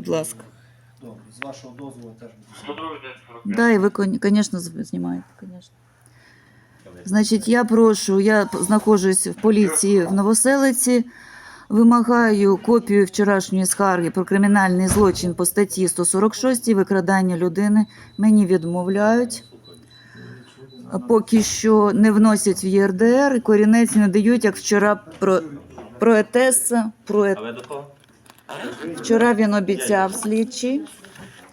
Будь ласка. Добре, з вашого дозволу теж буду. Да, і ви, звісно, знімаєте, звісно. Значить, я прошу, я знаходжусь в поліції в Новоселиці. Вимагаю копію вчорашньої скарги про кримінальний злочин по статті 146 викрадання людини. Мені відмовляють. Поки що не вносять в ЄРДР, корінець не дають, як вчора про, про ЕТЕСа. Про Е- А до кого? Вчора він обіцяв слідчий.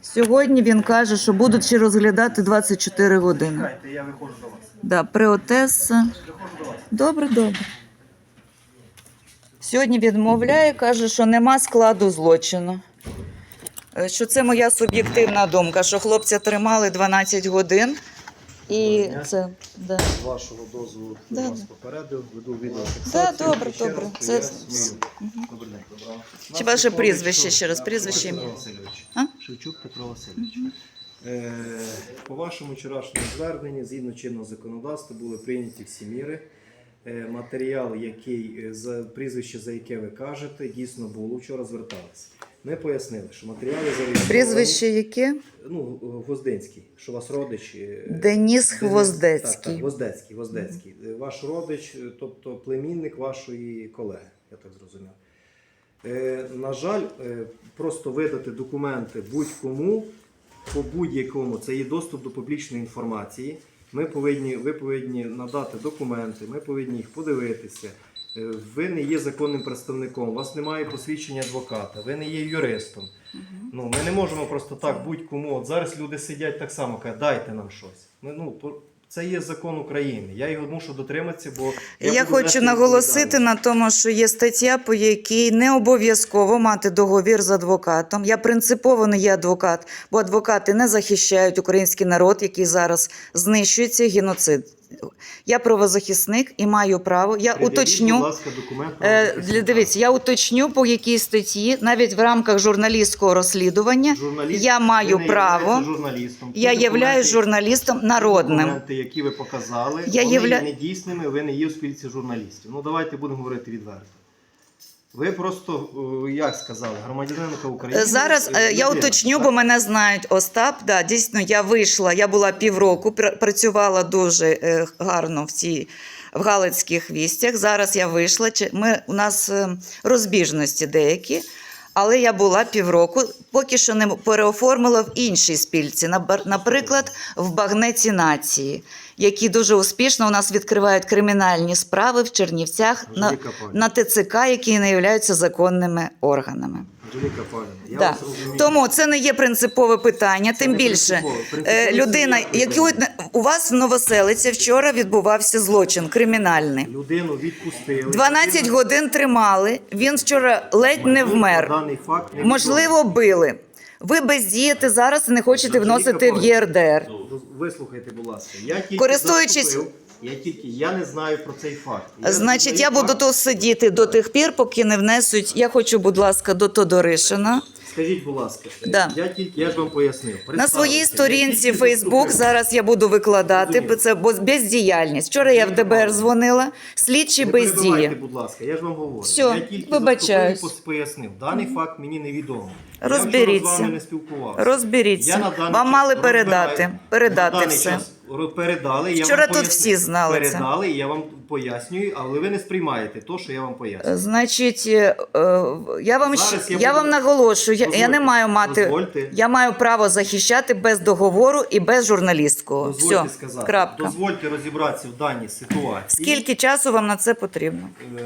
Сьогодні він каже, що будуть ще розглядати 24 години. Чекайте, я виходжу до вас. Да, Преотеса. Виходжу до вас. Добре, добре. Сьогодні відмовляє, каже, що нема складу злочину. Е, Що це моя суб'єктивна думка, що хлопця тримали 12 годин. І дня. це да. З вашого дозволу Да, вас да. попередив, веду відеофіксацію. Да, добре, ще добре. раз Це- пояснюю. Добрий день. Доброго. Чи ваше прізвище ще раз, прізвище, Петро? Васильович. А? Шевчук Петро Васильович. Е, По вашому вчорашньому зверненні, згідно чинного законодавства, були прийняті всі міри. Е, Матеріал, який е, за прізвище, за яке ви кажете, дійсно було. Вчора зверталися. Ми пояснили, що матеріали зареєстровані. Прізвище яке? Ну, Гвоздинський, що вас родич. е, Деніс Денис- Так, так, Гвоздецький, Гвоздецький. Е, Ваш родич, е, тобто племінник вашої колеги, я так зрозумів. Е, на жаль, е, просто видати документи будь-кому по будь-якому це є доступ до публічної інформації. Ми повинні, ви повинні надати документи, ми повинні їх подивитися. Е, Ви не є законним представником, у вас немає посвідчення адвоката, ви не є юристом. Ну, ми не можемо просто так будь-кому. От зараз люди сидять так само, кажуть, дайте нам щось. Ми, ну, це є закон України. Я його мушу дотриматися, бо Я, я хочу наголосити на тому, що є стаття, по якій не обов'язково мати договір з адвокатом. Я принципово не є адвокат, бо адвокати не захищають український народ, який зараз знищується геноцид. Я правозахисник і маю право. Я Придавіть, уточню. Будь ласка, документ Е, дивіться, я уточню по якій статті, навіть в рамках журналістського розслідування, Журналіст, я маю право- журналістом. Я являюсь журналістом народним. Документи, які ви показали, Я вони явля- є недійсними, ви не є в спільці журналістів. Ну давайте будемо говорити відверто. Ви просто, е, як сказали, громадянинка України. Зараз е, я уточню, бо мене знають Остап. Да, дійсно, я вийшла. Я була півроку, пр- працювала дуже е, гарно в цій в Галицьких вістях. Зараз я вийшла. Ми у нас розбіжності деякі. Але я була півроку, поки що не переоформила в іншій спільці, наприклад, в багнеці нації, які дуже успішно у нас відкривають кримінальні справи в Чернівцях на, на ТЦК, які не являються законними органами. Анжеліка Павлівна, я Да. вас розумію. Тому це не є принципове питання. Тим не більше, принципове. е, Принципове людина, це у вас в Новоселиці вчора відбувався злочин кримінальний. Людину відпустили. 12 Людина- годин тримали. Він вчора ледь не вмер. Даний факт не Можливо, били. Ви бездієте зараз і не хочете Анжеліка вносити в Павлівна. ЄРДР. відомо. Вислухайте, будь ласка. Я тільки Користуючись- заступив, я тільки я не знаю про цей факт. Я Значить, я буду факт. тут сидіти до тих пір, поки не внесуть. Я хочу, будь ласка, до Тодоришина. Скажіть, будь ласка, Да. я тільки я ж вам пояснив. На своїй сторінці Фейсбук зараз я буду викладати Розумію. це бо- бездіяльність. Вчора я в ДБР дзвонила, слідчі Не перебивайте, будь ласка, я ж вам говорю. Все, я тільки вибачаюсь. заступив і пояснив. Даний факт мені невідомий. Я Розберіться. вчора з вами не спілкувався. Розберіться. Я на даний Вам час мали розбираю- передати, передати на даний все. час передали. Я Вчора вам тут всі знали це. Передали, я вам пояснюю, але ви не сприймаєте те, що я вам пояснюю. Значить, е, е, я вам Зараз щ- я я буду- вам наголошую, я, я не Дозвольте, маю мати. дозвольте. Я маю право захищати без договору і без журналістського. Дозвольте Все, сказати. крапка. Дозвольте розібратися в даній ситуації. Скільки часу вам на це потрібно? Е,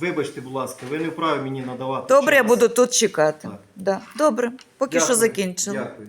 Вибачте, будь ласка, ви не вправі мені надавати. Добре, я час. буду тут чекати. Так. Да. Добре, поки Дякую. що закінчила. Дякую.